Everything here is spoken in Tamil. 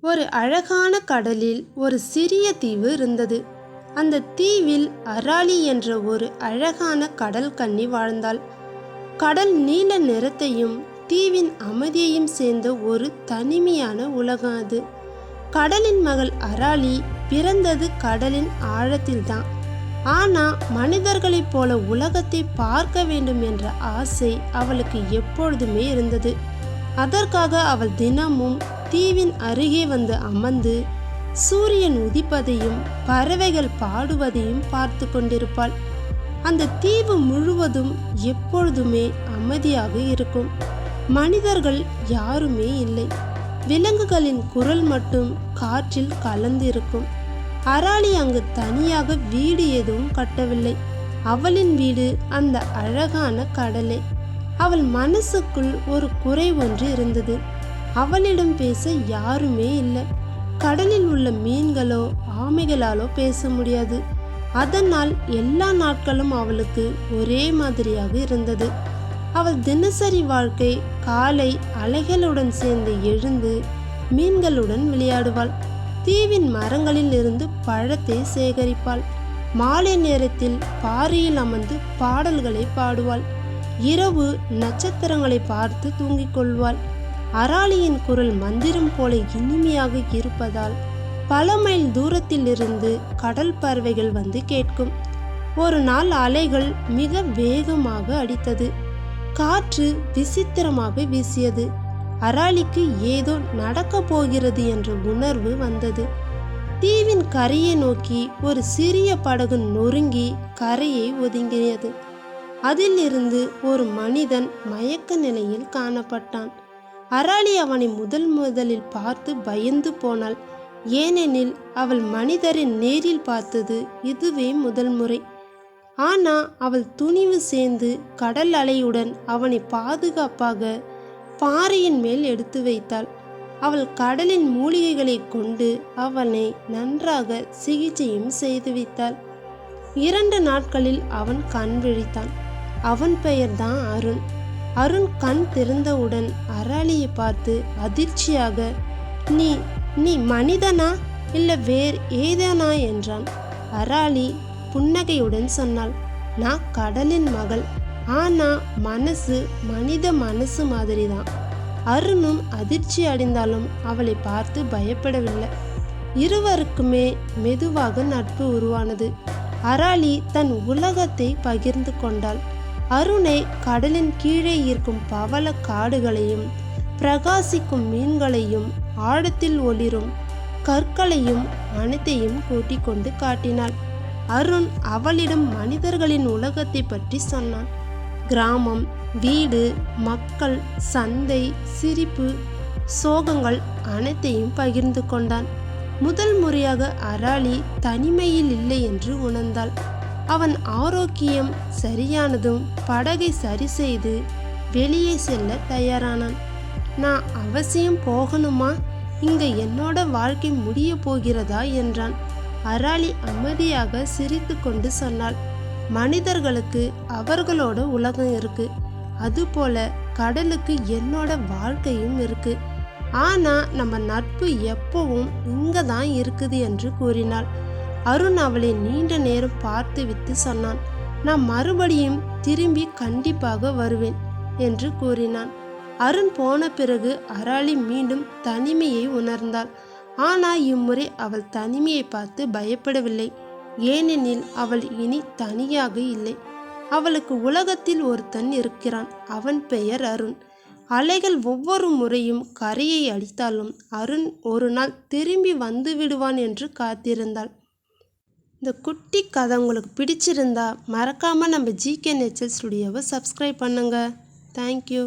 ஒரு அழகான கடலில் ஒரு சிறிய தீவு இருந்தது. அந்த தீவில் அராலி என்ற ஒரு அழகான கடல் கன்னி வாழ்ந்தாள். கடல் நீல நிறத்தையும் தீவின் அமைதியையும் சேர்ந்த ஒரு தனிமையான உலகம் அது. கடலின் மகள் அராளி பிறந்தது கடலின் ஆழத்தில்தான். ஆனா மனிதர்களைப் போல உலகத்தை பார்க்க வேண்டும் என்ற ஆசை அவளுக்கு எப்பொழுதுமே இருந்தது. அதற்காக அவள் தினமும் தீவின் அருகே வந்து அமர்ந்து சூரியன் உதிப்பதையும் பறவைகள் பாடுவதையும் பார்த்து கொண்டிருப்பாள். அந்த தீவு முழுவதும் எப்பொழுதுமே அமைதியாக இருக்கும். மனிதர்கள் யாருமே இல்லை. விலங்குகளின் குரல் மட்டும் காற்றில் கலந்திருக்கும். அராலி அங்கு தனியாக வீடு எதுவும் கட்டவில்லை. அவளின் வீடு அந்த அழகான கடலே. அவள் மனசுக்குள் ஒரு குறை ஒன்று இருந்தது. அவளிடம் பேச யாருமே இல்லை. கடலில் உள்ள மீன்களோ ஆமைகளாலோ பேச முடியாது. அதனால் எல்லா நாட்களும் அவளுக்கு ஒரே மாதிரியாக இருந்தது. அவள் தினசரி வாழ்க்கை காலை அலைகளுடன் சேர்ந்து எழுந்து மீன்களுடன் விளையாடுவாள். தீவின் மரங்களில் இருந்து பழத்தை சேகரிப்பாள். மாலை நேரத்தில் பாறையில் அமர்ந்து பாடல்களை பாடுவாள். இரவு நட்சத்திரங்களை பார்த்து தூங்கிக் கொள்வாள். அராலியின் குரல் மந்திரம் போல இனிமையாக இருப்பதால் பல மைல் தூரத்தில் இருந்து கடல் பறவைகள் வந்து கேட்கும். ஒரு நாள் அலைகள் மிக வேகமாக அடித்தது. காற்று விசித்திரமாக வீசியது. அராளிக்கு ஏதோ நடக்கப் போகிறது என்ற உணர்வு வந்தது. தீவின் கரையை நோக்கி ஒரு சிறிய படகு நொறுங்கி கரையை ஒதுங்கியது. அதிலிருந்து ஒரு மனிதன் மயக்க நிலையில் காணப்பட்டான். அராளி அவனை முதல் முதலில் பார்த்து பயந்து போனாள். ஏனெனில் அவள் மனிதரை நேரில் பார்த்தது இதுவே முதல் முறை. ஆனா அவள் துணிவு சேர்ந்து கடல் அலையுடன் அவனை பாதுகாப்பாக பாறையின் மேல் எடுத்து வைத்தாள். அவள் கடலின் மூலிகைகளை கொண்டு அவனை நன்றாக சிகிச்சையும் செய்து வைத்தாள். இரண்டு நாட்களில் அவன் கண் விழித்தான். அவன் பெயர்தான் அருண். அருண் கண் திறந்தவுடன் அராளியை பார்த்து அதிர்ச்சியாக நீ நீ மனிதனா? இல்லை வேர் ஏதானா? என்றான். அராலி புன்னகையுடன் சொன்னாள் நான் கடலின் மகள். ஆனா மனசு மனித மனசு மாதிரி தான் அருணும் அதிர்ச்சி அடைந்தாலும் அவளை பார்த்து பயப்படவில்லை. இருவருக்குமே மெதுவாக நட்பு உருவானது. அராலி தன் உலகத்தை பகிர்ந்து கொண்டாள். அருணை கடலின் கீழே இருக்கும் பவள காடுகளையும் பிரகாசிக்கும் மீன்களையும் ஆழத்தில் ஒளிரும் கற்களையும் அனைத்தையும் கூட்டிக் கொண்டு காட்டினாள். அருண் அவளிடம் மனிதர்களின் உலகத்தை பற்றி சொன்னான். கிராமம் வீடு மக்கள் சந்தை சிரிப்பு சோகங்கள் அனைத்தையும் பகிர்ந்து கொண்டான். முதல் முறையாக அராலி தனிமையில் இல்லை என்று உணர்ந்தாள். அவன் ஆரோக்கியம் சரியானதும் படகை சரி செய்து வெளியே செல்ல தயாரானான். நான் அவசியம் போகணுமா? இங்க என்னோட வாழ்க்கை முடிய போகிறதா? என்றான். அராலி அமைதியாக சிரித்து கொண்டு சொன்னாள். மனிதர்களுக்கு அவர்களோட உலகம் இருக்கு. அதுபோல கடலுக்கு என்னோட வாழ்க்கையும் இருக்கு. ஆனா நம்ம நட்பு எப்பவும் இங்க தான் இருக்குது என்று கூறினாள். அருண் அவளை நீண்ட நேரம் பார்த்து விட்டு சொன்னான். நான் மறுபடியும் திரும்பி கண்டிப்பாக வருவேன் என்று கூறினான். அருண் போன பிறகு அராளி மீண்டும் தனிமையை உணர்ந்தாள். ஆனால் இம்முறை அவள் தனிமையை பார்த்து பயப்படவில்லை. ஏனெனில் அவள் இனி தனியாக இல்லை. அவளுக்கு உலகத்தில் ஒருத்தன் இருக்கிறான். அவன் பெயர் அருண். அலைகள் ஒவ்வொரு முறையும் கரையை அடித்தாலும் அருண் ஒரு நாள் திரும்பி வந்து விடுவான் என்று காத்திருந்தாள். இந்த குட்டி கதை உங்களுக்கு பிடிச்சிருந்தா மறக்காமல் நம்ம ஜிகே நேச்சர் ஸ்டுடியோவை சப்ஸ்கிரைப் பண்ணுங்கள் தேங்க்யூ